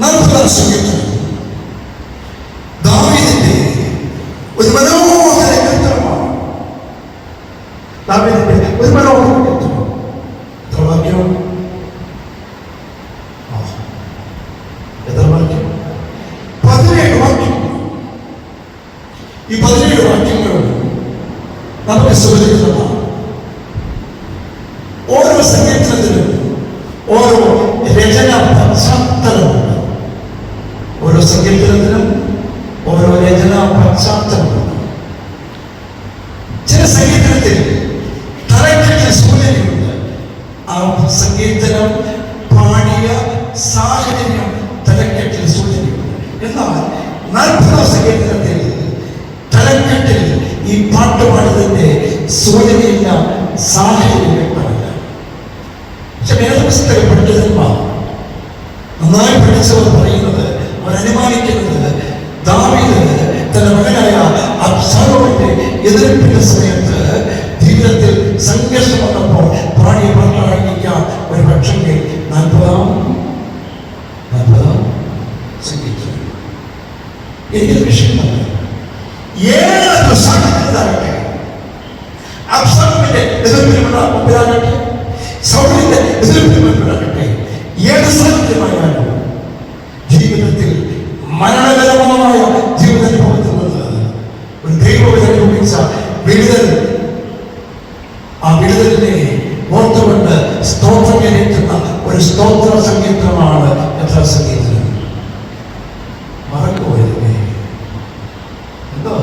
നാൽപ്പതാം സംഗീതം ദാവീദിന്റെ ഒരു മനോഹര കീർത്തനമാണ് ദാവീദിന്റെ ഒരു മനോഹര കീർത്തനം എത്ര വാക്യം. എത്ര വാക്യം പതിനേഴ് വാക്യം ഈ പതിനേഴ് വാക്യങ്ങൾ നമുക്ക് സുപരിചിതമാണ് ഓരോ സംഗീതത്തിനും ഓരോ രചന പശ്ചാത്തലമുണ്ട് ഓരോ സങ്കീർത്തനത്തിനും ഓരോ രചന പശ്ചാത്തലമുണ്ട് ചില സങ്കീർത്തനത്തിൽ തലക്കെട്ടിൽ സൂചനയുണ്ട്. ആ സങ്കീർത്തനം പാടിയ സാഹചര്യം തലക്കെട്ടിൽ സൂചനയുണ്ട്. എന്നാൽ നാൽപ്പതാം സങ്കീർത്തനത്തിൽ തലക്കെട്ടിൽ ഈ പാട്ട് പാടുന്നതിന്റെ സൂചനയില്ല സാഹചര്യം വ്യക്തമല്ല. പക്ഷെ വേദപുസ്തക പണ്ഡിതന്മാർ നന്നായി പഠിച്ചവർ പറയുന്നത് അവർ അനുമാനിക്കുന്നത് ദാവീദ് തന്റെ മകനായ അബ്സാലോമിന്റെ എതിർപ്പിന്റെ സമയത്ത് ജീവിതത്തിൽ സംഘർഷം വന്നപ്പോൾ പ്രാണിയെ പറഞ്ഞിരിക്കാം ഒരു പക്ഷെങ്കിൽ നാൽപ്പതാം നാൽപ്പതാം സംഗീതം എനിക്കത് വിഷയമല്ല ഏത് സാഹചര്യത്തിലാകട്ടെ അബ്സാലോമിന്റെ എതിർപ്പിലുള്ള മുമ്പിലാകട്ടെ സൗണ്ടിന്റെ എതിർപ്പിലാകട്ടെ ഏത് സാഹചര്യമായാലും ജീവിതത്തിൽ മരണകരമായ ജീവിതാനുഭവത്തിൽ നിന്ന് ഒരു ദൈവവിധ അനുഭവിച്ച വിടുതൽ ആ വിടുതലിനെ ഓർത്തുകൊണ്ട് സ്തോത്രം ജനിക്കുന്ന ഒരു സംഗീതമാണ് യഥാ സംഗീതം മറക്കുപോയതേ എന്തോ?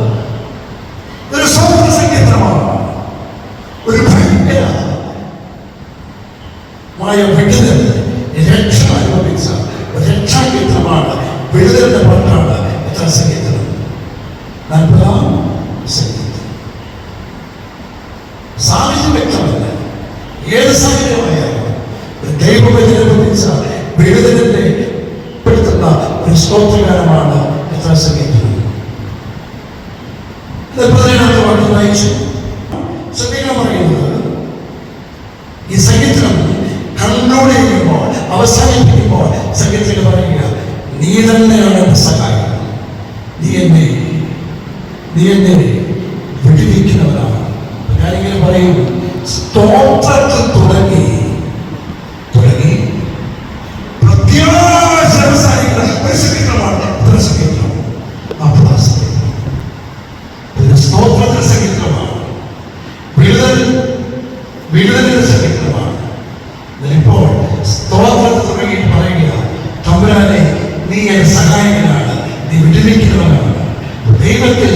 ഒരു സ്തോത്ര സംഗീതമാണ് ഒരു ഭയങ്കര മായ വിടുതൽ രക്ഷ അനുഭവിച്ച ഒരു രക്ഷാഗീതമാണ് വിടുതലിന്റെ പാട്ടാണ് എത്ര സംഗീതം നാൽപ്പതാം സംഗീതം. സാഹചര്യം വ്യക്തമല്ല. ഏത് സാഹചര്യമായാലും ഒരു ദൈവവചനം അനുഭവിച്ച വിടുതലിന്റെ പെടുത്തുന്ന ഒരു സ്തോത്രകാരമാണ് എത്ര സംഗീതം ഇത് വാക്ക് വായിച്ചു സംഗീതം പറയുന്നത് ഈ സംഗീതം കൺക്ലൂഡ് ചെയ്യുമ്പോൾ അവസാനിപ്പിക്കുമ്പോൾ സംഗീതത്തിൽ പറയുക നീ തന്നെയാണ് എന്റെ സഹായം നീ എന്നെ നീ എന്നെ വിടുവിക്കുന്നവരാണ് ഞാനിങ്ങനെ പറയും സ്തോത്രത്തിൽ തുടങ്ങി തുടങ്ങി പ്രത്യാശ അവസാനിക്കുന്ന ഒരു സംഗീതമാണ് ഇത്ര സംഗീതം അപ്പുറ സംഗീതം ഒരു സ്തോത്രത്തിൽ സംഗീതമാണ് വിടുതൽ വിടുതലിന്റെ സംഗീതമാണ് ഇപ്പോൾ സ്തോത്രം തുടങ്ങി പറയുക തമ്പുരാനെ നീ എന്റെ സഹായകനാണ് നീ വിടുവിക്കുന്നവനാണ്. ദൈവത്തിൽ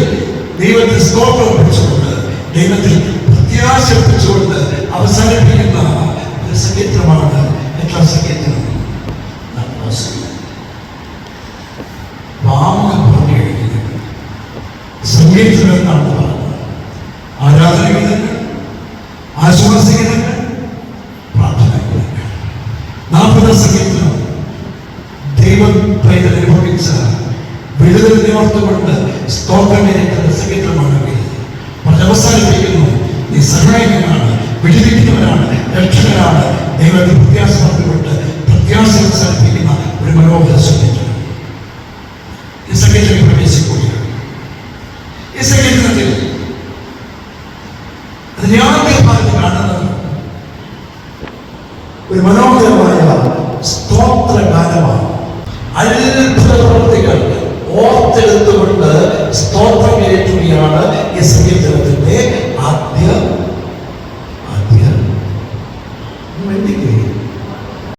ദൈവത്തിൽ സ്തോത്രം പിടിച്ചുകൊണ്ട് ദൈവത്തിൽ പ്രത്യാശ പിടിച്ചുകൊണ്ട് അവസാനിപ്പിക്കുന്ന ഒരു സംഗീതമാണ് എത്ര സംഗീതം സംഗീതം എന്നാണ് പറഞ്ഞത് ആരാധന ഗീതങ്ങൾ ആശ്വാസ ഗീതങ്ങൾ പ്രാർത്ഥന ഗീതങ്ങൾ നാൽപ്പത് സംഗീതം ദൈവം പൈതൽ അനുഭവിച്ച വിടുതൽ നിവർത്തുകൊണ്ട് സ്തോത്രമേരിക്കുന്ന സംഗീതമാണെങ്കിൽ അവസാനിപ്പിക്കുന്നു. നീ സഹായകനാണ് വിടുവിക്കുന്നവനാണ് രക്ഷകനാണ്. ദൈവത്തെ പ്രത്യാശ ഒരു മനോഹര സംഗീതം ഈ പ്രവേശിക്കുകയാണ് ഈ സംഗീതത്തിൽ അതിന്റെ ആദ്യ ഭാഗത്ത് കാണുന്നത് ഒരു മനോഹരമായ സ്തോത്ര ഗാനമാണ് അത്ഭുത പ്രവൃത്തികൾ ഓർത്തെടുത്തുകൊണ്ട് സ്തോത്രം സംഗീത